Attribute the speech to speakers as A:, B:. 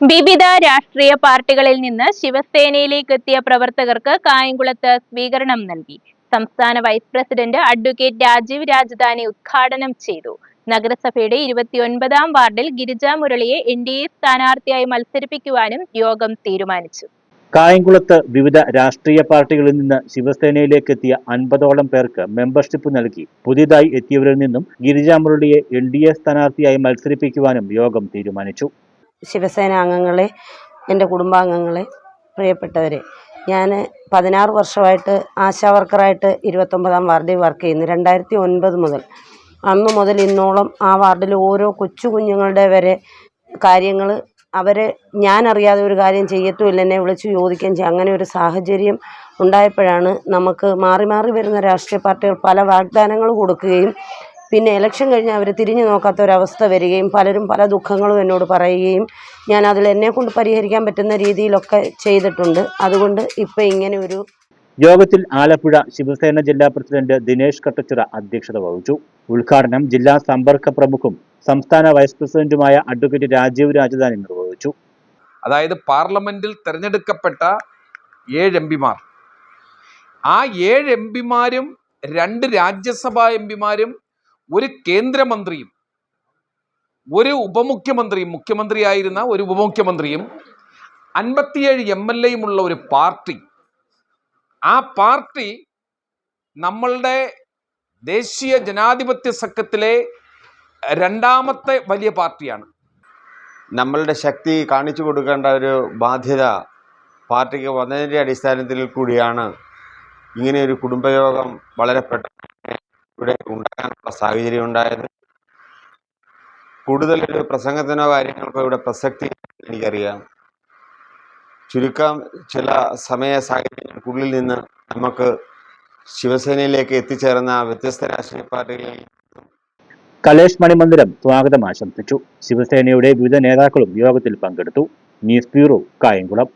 A: വിവിധ രാഷ്ട്രീയ പാർട്ടികളിൽ നിന്ന് ശിവസേനയിലേക്ക് എത്തിയ പ്രവർത്തകർക്ക് കായംകുളത്ത് സ്വീകരണം നൽകി. സംസ്ഥാന vice president advocate Rajeev Rajadhani ഉദ്ഘാടനം ചെയ്തു. നഗരസഭയുടെ ഇരുപത്തിയൊൻപതാം വാർഡിൽ ഗിരിജ മുരളിയെ എൻ ഡി എ സ്ഥാനാർത്ഥിയായി മത്സരിപ്പിക്കുവാനും യോഗം തീരുമാനിച്ചു.
B: കായംകുളത്ത് വിവിധ രാഷ്ട്രീയ പാർട്ടികളിൽ നിന്ന് ശിവസേനയിലേക്ക് എത്തിയ അൻപതോളം പേർക്ക് മെമ്പർഷിപ്പ് നൽകി. പുതിയതായി എത്തിയവരിൽ നിന്നും ഗിരിജ മുരളിയെ എൻ ഡി എ സ്ഥാനാർത്ഥിയായി മത്സരിപ്പിക്കുവാനും യോഗം തീരുമാനിച്ചു.
C: ശിവസേന അംഗങ്ങളെ എന്റെ കുടുംബാംഗങ്ങളെ പ്രിയപ്പെട്ടവരെ ഞാൻ പതിനാറ് വർഷമായിട്ട് ആശാ വർക്കറായിട്ട് ഇരുപത്തൊമ്പതാം വാർഡിൽ വർക്ക് ചെയ്യുന്നു. രണ്ടായിരത്തി ഒൻപത് മുതൽ അന്ന് മുതൽ ഇന്നോളം ആ വാർഡിൽ ഓരോ കൊച്ചു കുഞ്ഞുങ്ങളുടെ വരെ കാര്യങ്ങൾ അവരെ ഞാനറിയാതെ ഒരു കാര്യം ചെയ്യത്തുമില്ല എന്നെ വിളിച്ച് ചോദിക്കുകയും ചെയ്യും. അങ്ങനെ ഒരു സാഹചര്യം ഉണ്ടായപ്പോഴാണ് നമുക്ക് മാറി മാറി വരുന്ന രാഷ്ട്രീയ പാർട്ടികൾ പല വാഗ്ദാനങ്ങൾ കൊടുക്കുകയും പിന്നെ ഇലക്ഷൻ കഴിഞ്ഞ് അവർ തിരിഞ്ഞു നോക്കാത്ത ഒരവസ്ഥ വരികയും പലരും പല ദുഃഖങ്ങളും എന്നോട് പറയുകയും ഞാൻ അതിൽ എന്നെക്കൊണ്ട് പരിഹരിക്കാൻ പറ്റുന്ന രീതിയിലൊക്കെ ചെയ്തിട്ടുണ്ട്. അതുകൊണ്ട് ഇപ്പം ഇങ്ങനെ ഒരു
B: യോഗത്തിൽ ആലപ്പുഴ ശിവസേന ജില്ലാ പ്രസിഡന്റ് ദിനേശ് കട്ടച്ചിറ അധ്യക്ഷത വഹിച്ചു. ഉദ്ഘാടനം ജില്ലാ സമ്പർക്ക പ്രമുഖും സംസ്ഥാന വൈസ് പ്രസിഡന്റുമായ അഡ്വക്കേറ്റ് രാജീവ് രാജധാനി നിർവഹിച്ചു.
D: അതായത് പാർലമെന്റിൽ തെരഞ്ഞെടുക്കപ്പെട്ട ഏഴ് എം പിമാർ. ആ ഏഴ് എം പിമാരും രണ്ട് രാജ്യസഭാ എം പിമാരും ഒരു കേന്ദ്രമന്ത്രിയും ഒരു ഉപമുഖ്യമന്ത്രിയും മുഖ്യമന്ത്രിയായിരുന്ന ഒരു ഉപമുഖ്യമന്ത്രിയും അൻപത്തിയേഴ് എം എൽ എയും ഉള്ള ഒരു പാർട്ടി ആ പാർട്ടി നമ്മളുടെ ദേശീയ ജനാധിപത്യ സഖ്യത്തിലെ രണ്ടാമത്തെ വലിയ പാർട്ടിയാണ്.
E: നമ്മളുടെ ശക്തി കാണിച്ചു കൊടുക്കേണ്ട ഒരു ബാധ്യത പാർട്ടിക്ക് വന്നതിന്റെ അടിസ്ഥാനത്തിൽ കൂടിയാണ് ഇങ്ങനെ ഒരു കുടുംബയോഗം വളരെ പെട്ടെന്ന് ഇവിടെ ഉണ്ടാകാനുള്ള സാഹചര്യം ഉണ്ടായത്. കൂടുതൽ ഒരു പ്രസംഗത്തിനോ കാര്യങ്ങൾക്കോ ഇവിടെ പ്രസക്തി എനിക്കറിയാം. ചുരുക്കം ചില സമയ സാഹചര്യങ്ങൾക്കുള്ളിൽ നിന്ന് നമുക്ക് ശിവസേനയിലേക്ക് എത്തിച്ചേർന്ന വ്യത്യസ്ത രാഷ്ട്രീയ പാർട്ടികളിൽ
B: കലേഷ് മണിമന്ദിരം സ്വാഗതം ആശംസിച്ചു. ശിവസേനയുടെ വിവിധ നേതാക്കളും യോഗത്തിൽ പങ്കെടുത്തു. News bureau Kayamkulam.